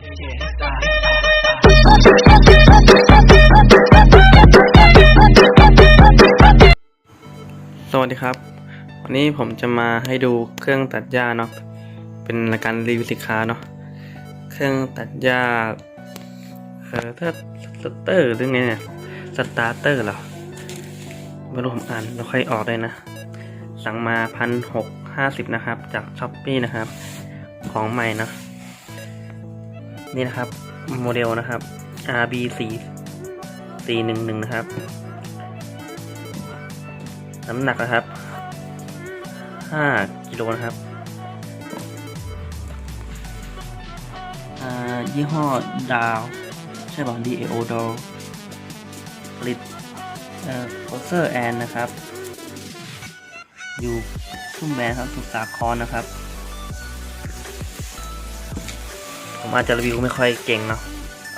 สวัสดีครับ วันนี้ผมจะมาให้ดูเครื่องตัดหญ้าเนาะ เป็นรายการรีวิวสินค้าเนาะ เครื่องตัดหญ้า เออถ้าสเตอร์หรือไงเนี่ย สตาร์เตอร์เหรอ ไม่รู้ผมอ่านไม่ค่อยออกเลยนะ สั่งมาพันหกห้าสิบนะครับ จากช้อปปี้นะครับ ของใหม่เนาะ นี่นะครับโมเดลนะครับ RB 4 411 นะครับ น้ำหนักนะครับ 5 กิโลนะครับยี่ห้อดาว ใช่ป่ะ DAO ดาวผลิตเอ่อโคเซอร์แอนนะครับ อยู่ทุ่มแบนครับสุสาครนะครับ ผมอาจจะรีวิวไม่ค่อยเก่งเนาะ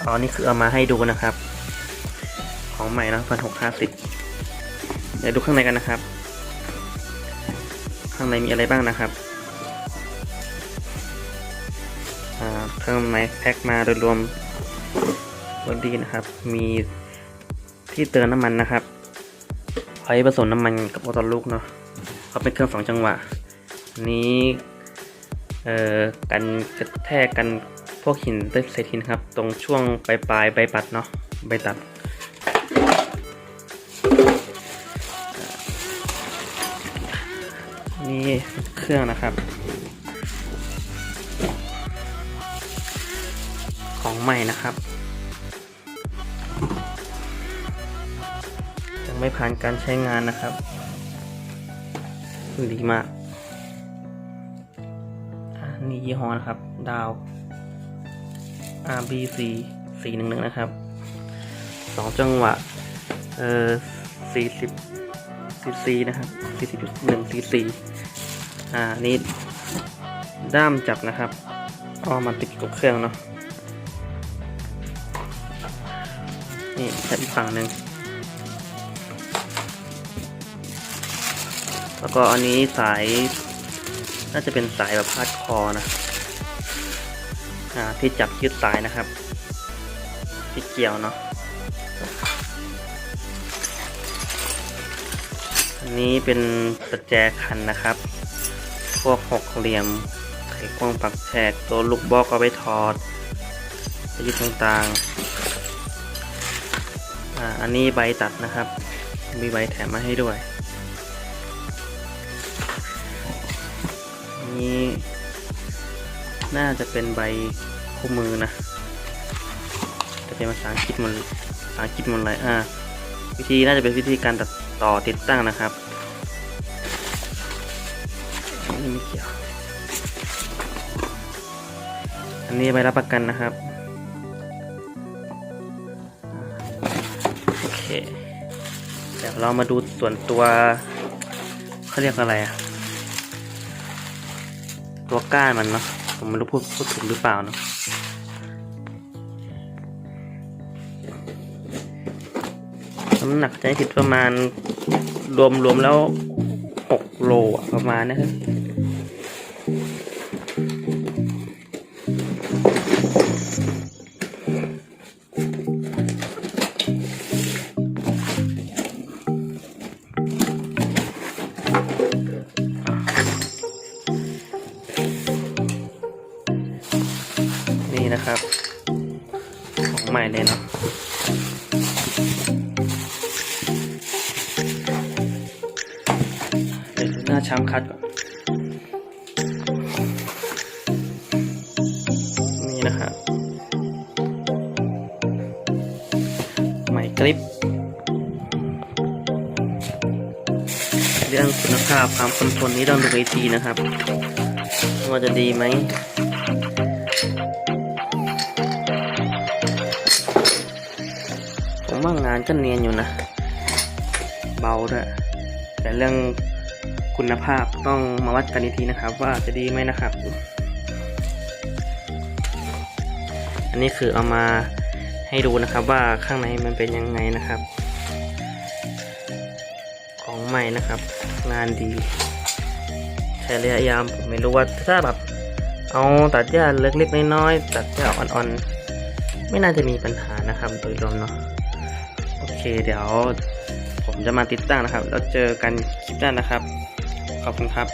อ๋อนี่คือเอามาให้ดูนะครับ ของใหม่นะพันหกห้าสิบเดี๋ยวดูข้างในกันนะครับ ข้างในมีอะไรบ้างนะครับอ่าข้างในแพ็คมาโดยรวมบอดี้นะครับ มีที่เติมน้ำมันนะครับไว้ผสมน้ำมันกับออต้ลูกเนาะเขาเป็นเครื่องสองจังหวะนนี้ เอ่อกันกระแทกกัน พวกหินเต้เศษหินครับ ตรงช่วงปลายปลายใบปัดเนาะใบตัด นี่เครื่องนะครับ ของใหม่นะครับยังไม่ผ่านการใช้งานนะครับดีมากนี่ยี่ห้อนะครับ ดาว RBC 411 นะครับสองจังหวะ เอ่อ 40 cc นะครับ 40.1 cc อ่า นี่ ด้ามจับนะครับเอามาติดกับเครื่องเนาะ นี่ใช้อีกฝั่งหนึ่ง แล้วก็อันนี้สาย น่าจะเป็นสายแบบพาดคอนะ ที่จับยึดสายนะครับ ที่เกี่ยวเนาะอันนี้เป็นประแจคันนะครับ พวกหกเหลี่ยมไขควงปักแฉกตัวลูกบล็อกเอาไปถอดปยุทธ์ต่างๆอ่าอันนี้ใบตัดนะครับ มีใบแถมมาให้ด้วยอัน น่าจะเป็นใบคู่มือนะจะเป็นภาษาอังกฤษมันภาษาอังกฤษมันเลยอ่าวิธีน่าจะเป็นวิธีการตัดต่อติดตั้งนะครับอันนี่ไม่เกี่ยวอันนี้ใบรับประกันนะครับ โอเค เดี๋ยวเรามาดูส่วนตัวเขาเรียกอะไรอะตัวก้านมันเนาะ ผมไม่รู้พูดพูดถูกหรือเปล่าเนาะน้ำหนักจะให้ผิดประมาณรวมรวมแล้วหกโลประมาณนะครับ นะครับ ของใหม่เลยเนาะเดี๋ยวหน้าช้ำคัดก่อนนี่นะครับไหมกริป เรื่องคุณภาพความคงทนนี้ต้องดูไอทีนะครับ ว่าจะดีไหม ผมว่างานก็เนียนอยู่นะ เบาด้วย แต่เรื่องคุณภาพต้องมาวัดกันอีกทีนะครับ ว่าจะดีไหมนะครับ อันนี้คือเอามาให้ดูนะครับว่าข้างในมันเป็นยังไงนะครับ ของใหม่นะครับ งานดี ใช้ระยะยาวผมไม่รู้ว่าถ้าแบบเอาตัดหญ้าเล็กๆน้อยๆตัดหญ้าอ่อนๆ ไม่น่าจะมีปัญหานะครับโดยรวมเนาะ โอเคเดี๋ยวผมจะมาติดตั้งนะครับ แล้วเจอกันคลิปหน้านะครับ ขอบคุณครับ